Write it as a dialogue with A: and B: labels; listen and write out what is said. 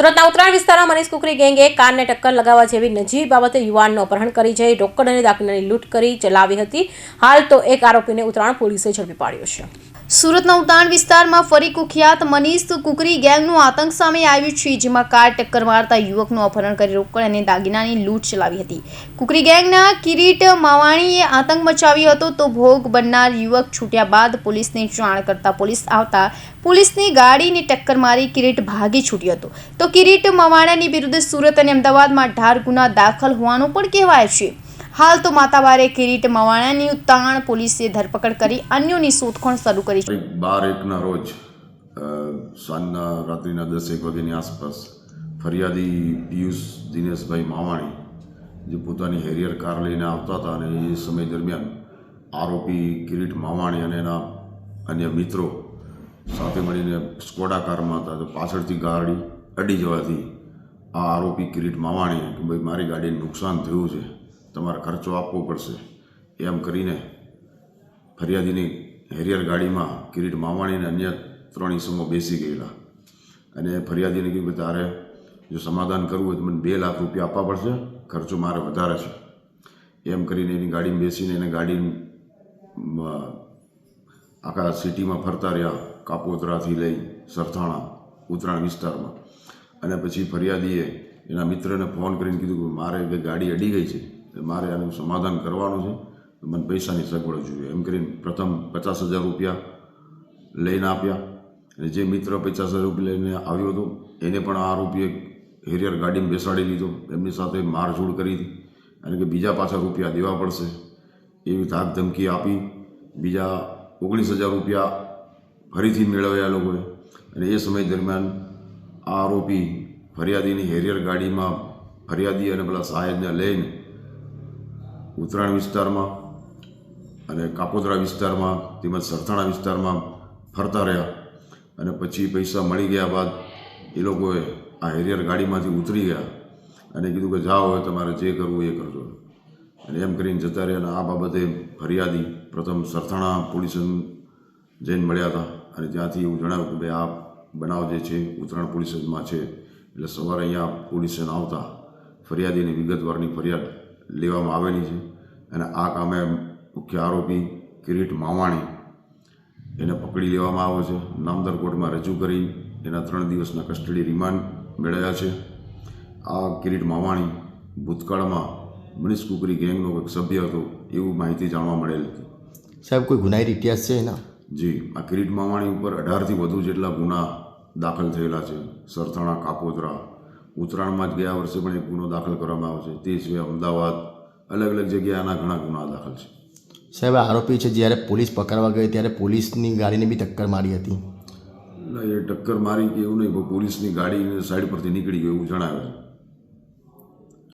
A: સુરતના ઉત્તરાયણ વિસ્તારમાં મનીષ કુકરી ગેંગે કારને ટક્કર લગાવવા જેવી નજીવી બાબતે યુવાનનું અપહરણ કરી જઈ રોકડ અને દાખલાની લૂંટ કરી ચલાવી હતી. હાલ તો એક આરોપીને ઉત્તરાયણ પોલીસે ઝડપી પાડ્યો છે.
B: સુરતના ઉતાણ વિસ્તારમાં ફરી કુખ્યાત મનીષ કુકરી ગેંગનું આતંક સામે આવ્યું છે, જેમાં કાર ટક્કર મારતા યુવકનું અપહરણ કરી રોકડ અને દાગીનાની લૂંટ ચલાવી હતી. કુકરી ગેંગના કિરીટ માવાણીએ આતંક મચાવ્યો હતો, તો ભોગ બનનાર યુવક છૂટ્યા બાદ પોલીસને જાણ કરતા પોલીસ આવતા પોલીસની ગાડીને ટક્કર મારી કિરીટ ભાગી છૂટ્યો હતો. તો કિરીટ મવાણાની વિરુદ્ધ સુરત અને અમદાવાદમાં અઢાર ગુના દાખલ હોવાનું પણ કહેવાય છે. હાલ તો માતાવારે કિરીટ મવાણાની ઉતાણ પોલીસે ધરપકડ કરી અન્યોની શોધખોળ શરૂ કરી છે.
C: બાર એકના રોજ સાંજના રાત્રિના દસેક વાગ્યાની આસપાસ ફરિયાદી પિયુષ દિનેશભાઈ માવાણી, જે પોતાની હેરિયર કાર લઈને આવતા હતા અને એ સમય દરમિયાન આરોપી કિરીટ માવાણી અને એના અન્ય મિત્રો સાથે મળીને સ્કોડા કારમાં હતા, તો પાછળથી ગાડી અડી જવાથી આ આરોપી કિરીટ માવાણીએ કે ભાઈ મારી ગાડીને નુકસાન થયું છે. તમારે ખર્ચો આપવો પડશે. એમ કરીને ફરિયાદીની હેરિયર ગાડીમાં કિરીટ માવાણી અને અન્ય ત્રણ ઈસમો બેસી ગયેલા. અને ફરિયાદીને કીધું કે તારે જો સમાધાન કરવું હોય તો મને બે લાખ રૂપિયા આપવા પડશે, ખર્ચો મારે વધારે છે. એમ કરીને એની ગાડીમાં બેસીને એને ગાડી આખા સિટીમાં ફરતા રહ્યા, કાપોતરાથી લઈ સરથાણા, ઉત્તરાયણ વિસ્તારમાં. અને પછી ફરિયાદીએ એના મિત્રને ફોન કરીને કીધું કે મારે ગાડી અડી ગઈ છે. એટલે મારે આનું સમાધાન કરવાનું છે મને પૈસાની સગવડ જોઈએ. એમ કરીને પ્રથમ પચાસ હજાર રૂપિયા લઈને આપ્યા. અને જે મિત્ર પચાસ હજાર રૂપિયા લઈને આવ્યો હતો, એને પણ આ રૂપિયે હેરિયર ગાડીમાં બેસાડી લીધો. એમની સાથે મારઝૂડ કરી હતી. અને કે બીજા પાછા રૂપિયા દેવા પડશે એવી ધાક ધમકી આપી. બીજા ઓગણીસ હજાર રૂપિયા ફરીથી મેળવ્યા લોકોએ. અને એ સમય દરમિયાન આ આરોપી ફરિયાદીની હેરિયર ગાડીમાં ફરિયાદી અને પેલા સાહેબને લઈને ઉત્તરાયણ વિસ્તારમાં અને કાપોદરા વિસ્તારમાં તેમજ સરથાણા વિસ્તારમાં ફરતા રહ્યા અને પછી પૈસા મળી ગયા બાદ એ લોકોએ આ હેરિયર ગાડીમાંથી ઉતરી ગયા અને કીધું કે જાઓ, હવે તમારે જે કરવું એ કરજો. અને એમ કરીને જતા રહ્યા અને આ બાબતે ફરિયાદી પ્રથમ સરથાણા પોલીસ જઈને મળ્યા હતા અને ત્યાંથી એવું જણાવ્યું કે ભાઈ, આ બનાવ જે છે, ઉત્તરાયણ પોલીસમાં છે. એટલે સવારે અહીંયા પોલીસ આવતા ફરિયાદીની વિગતવારની ફરિયાદ લેવામાં આવેલી છે અને આ કામે મુખ્ય આરોપી કિરીટ માવાણી એને પકડી લેવામાં આવ્યો છે. નામદાર કોર્ટમાં રજૂ કરી એના ત્રણ દિવસના કસ્ટડી રિમાન્ડ મેળવ્યા છે. આ કિરીટ માવાણી ભૂતકાળમાં મનીષ કુકરી ગેંગનો એક સભ્ય હતો એવું માહિતી જાણવા મળેલ હતી.
D: સાહેબ કોઈ ગુનાહિત ઇતિહાસ છે એના?
C: જી આ કિરીટ માવાણી ઉપર અઢારથી વધુ જેટલા ગુના દાખલ થયેલા છે. સરથાણા કાપોદરા ઉત્તરાયણમાં જ ગયા વર્ષે પણ એક ગુનો દાખલ કરવામાં આવ્યો છે. તે સિવાય અમદાવાદ અલગ અલગ જગ્યાએ આના ઘણા ગુના દાખલ છે.
D: સાહેબ આરોપી છે જ્યારે પોલીસ પકડવા ગઈ ત્યારે પોલીસની ગાડીને બી ટક્કર મારી હતી.
C: એટલે એ ટક્કર મારી કે એવું નહીં પોલીસની ગાડી સાઈડ પરથી નીકળી ગયું એવું જણાવે છે.